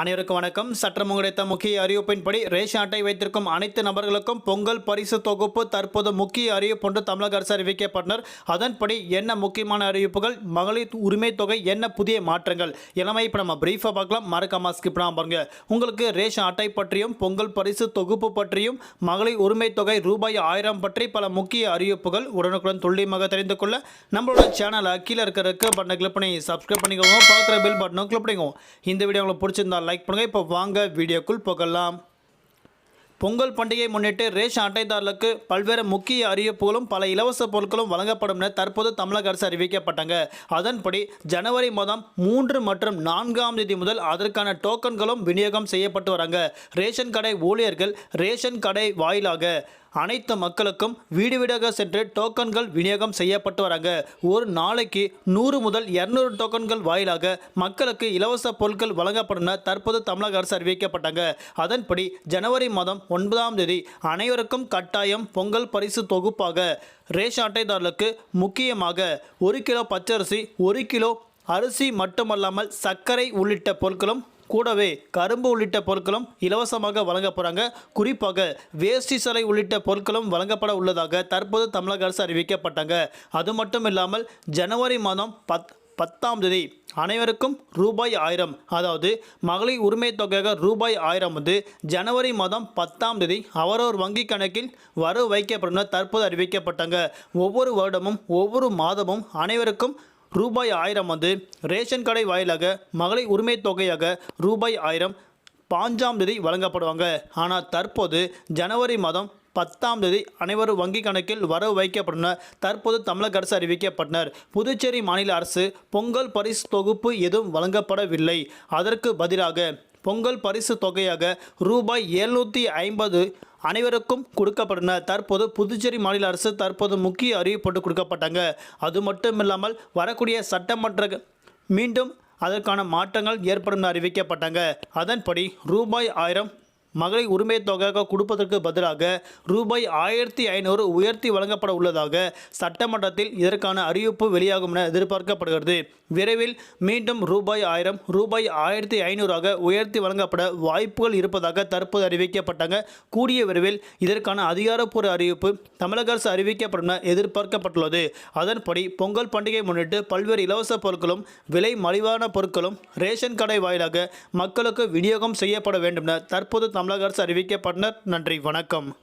அனைவருக்கும் வணக்கம். சற்றம் கிடைத்த முக்கிய அறிவிப்பின்படி ரேஷன் அட்டை வைத்திருக்கும் அனைத்து நபர்களுக்கும் பொங்கல் பரிசு தொகுப்பு தற்போது முக்கிய அறிவிப்பு தமிழக அரசு அறிவிக்கப்பட்டனர். அதன்படி என்ன முக்கியமான அறிவிப்புகள் மகளிர் உரிமை தொகை என்ன புதிய மாற்றங்கள் எல்லாமே இப்போ நம்ம பிரீஃபாக பார்க்கலாம். மறக்காம ஸ்கிப் பண்ணாமல் பாருங்க. உங்களுக்கு ரேஷன் அட்டை பற்றியும் பொங்கல் பரிசு தொகுப்பு பற்றியும் மகளிர் உரிமை தொகை ரூபாய் ஆயிரம் பற்றி பல முக்கிய அறிவிப்புகள் உடனுக்குடன் துல்லியமாக தெரிந்து கொள்ள நம்மளோட சேனலை கீழே இருக்கிற பட்டனை கிளிக் பண்ணி சப்ஸ்கிரைப் பண்ணிக்கோங்க. பார்க்குற பில் பட்டனும் கிளிக் பண்ணிக்கோங்க. இந்த வீடியோ உங்களுக்கு பிடிச்சிருந்தா லைக் பண்ணுங்கள் இப்போ வாங்க வீடியோக்குள் போகலாம். பொங்கல் பண்டிகை முன்னிட்டு ரேஷன் அட்டைதாரர்களுக்கு பல்வேறு முக்கிய அறிவிப்புகளும் பல இலவச பொருட்களும் வழங்கப்படும் என தற்போது தமிழக அரசு அறிவிக்கப்பட்டாங்க. அதன்படி ஜனவரி மாதம் மூன்று மற்றும் நான்காம் தேதி முதல் அதற்கான டோக்கன்களும் விநியோகம் செய்யப்பட்டு வராங்க. ரேஷன் கடை ஊழியர்கள் ரேஷன் கடை வாயிலாக அனைத்து மக்களுக்கும் வீடு வீடாக சென்று டோக்கன்கள் விநியோகம் செய்யப்பட்டு வராங்க. ஒரு நாளைக்கு நூறு முதல் இரநூறு டோக்கன்கள் வாயிலாக மக்களுக்கு இலவச பொருட்கள் வழங்கப்படும் தற்போது தமிழக அரசு அறிவிக்கப்பட்டாங்க. அதன்படி ஜனவரி மாதம் ஒன்பதாம் தேதி அனைவருக்கும் கட்டாயம் பொங்கல் பரிசு தொகுப்பாக ரேஷன் அட்டைதாரர்களுக்கு முக்கியமாக ஒரு கிலோ பச்சரிசி ஒரு கிலோ அரிசி மட்டுமல்லாமல் சர்க்கரை உள்ளிட்ட பொருட்களும் கூடவே கரும்பு உள்ளிட்ட பொருட்களும் இலவசமாக வழங்க போகிறாங்க குறிப்பாக வேஷ்டி சலை உள்ளிட்ட பொருட்களும் வழங்கப்பட உள்ளதாக தற்போது தமிழக அரசு அறிவிக்கப்பட்டாங்க. அது மட்டும் இல்லாமல் ஜனவரி மாதம் பத் பத்தாம் தேதி அனைவருக்கும் ரூபாய் ஆயிரம் அதாவது மகளிர் உரிமை தொகையாக ரூபாய் ஆயிரம் வந்து ஜனவரி மாதம் பத்தாம் தேதி அவரோர் வங்கி கணக்கில் வரவு வைக்கப்படும் தற்போது அறிவிக்கப்பட்டாங்க. ஒவ்வொரு வருடமும் ஒவ்வொரு மாதமும் அனைவருக்கும் ரூபாய் ஆயிரம் வந்து ரேஷன் கடை வாயிலாக மகளிர் உரிமை தொகையாக ரூபாய் ஆயிரம் பாஞ்சாம் தேதி வழங்கப்படுவாங்க. ஆனால் தற்போது ஜனவரி மாதம் பத்தாம் தேதி அனைவரும் வங்கி கணக்கில் வரவு வைக்கப்பட்டனர் தற்போது தமிழக அரசு அறிவிக்கப்பட்டனர் புதுச்சேரி மாநில அரசு பொங்கல் பரிசு தொகுப்பு எதுவும் வழங்கப்படவில்லை. அதற்கு பதிலாக பொங்கல் பரிசு தொகையாக ரூபாய் எழுநூற்றி ஐம்பது அனைவருக்கும் கொடுக்கப்பட்டன. தற்போது புதுச்சேரி மாநில அரசு தற்போது முக்கிய அறிவிப்பட்டு கொடுக்கப்பட்டாங்க. அது மட்டும் இல்லாமல் வரக்கூடிய சட்டமன்ற மீண்டும் அதற்கான மாற்றங்கள் ஏற்படும் என அறிவிக்கப்பட்டாங்க. அதன்படி ரூபாய் ஆயிரம் மகளிர் உரிமை தொகையாக கொடுப்பதற்கு பதிலாக ரூபாய் ஆயிரத்தி ஐநூறு உயர்த்தி வழங்கப்பட உள்ளதாக சட்டமன்றத்தில் இதற்கான அறிவிப்பு வெளியாகும் என எதிர்பார்க்கப்படுகிறது. விரைவில் மீண்டும் ரூபாய் ஆயிரம் ரூபாய் ஆயிரத்தி ஐநூறாக உயர்த்தி வழங்கப்பட வாய்ப்புகள் இருப்பதாக தற்போது அறிவிக்கப்பட்டாங்க. கூடிய விரைவில் இதற்கான அதிகாரப்பூர்வ அறிவிப்பு தமிழக அரசு அறிவிக்கப்படும் என எதிர்பார்க்கப்பட்டுள்ளது. அதன்படி பொங்கல் பண்டிகை முன்னிட்டு பல்வேறு இலவச பொருட்களும் விலை மலிவான பொருட்களும் ரேஷன் கடை வாயிலாக மக்களுக்கு விநியோகம் செய்யப்பட வேண்டும் என தற்போது தமிழக அரசு அறிவிக்கப்பட்டனர். நன்றி வணக்கம்.